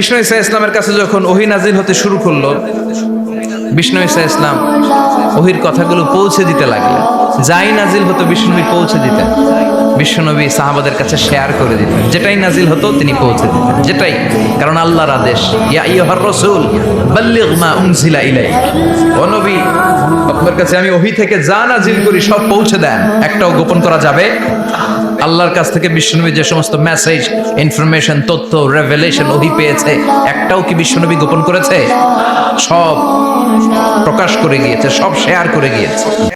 বিষ্ণু ইসা ইসলামের কাছে যখন ওহি নাজিল হতে শুরু করল, বিষ্ণু ইসা ইসলাম ওহির কথাগুলো পৌঁছে দিতে লাগলেন। যাই নাজিল হতো বিষ্ণুনবী পৌঁছে দিতেন। বিশ্বনবী সাহাবাদের কাছে শেয়ার করে দিতেন যেটাই নাজিল হতো, তিনি পৌঁছে দিতেন। যেটাই, কারণ আল্লাহর আদেশ, ইয়া আপনার কাছে আমি ওহি থেকে যা নাজিল করি সব পৌঁছে দেন। একটাও গোপন করা যাবে আল্লাহর কাছ থেকে বিশ্বনবী যে সমস্ত মেসেজ ইনফরমেশন তথ্য রেভেলেশন ওহি পেয়েছে, একটাও কি বিশ্বনবী গোপন করেছে? সব প্রকাশ করে গিয়েছে, সব শেয়ার করে গিয়েছে।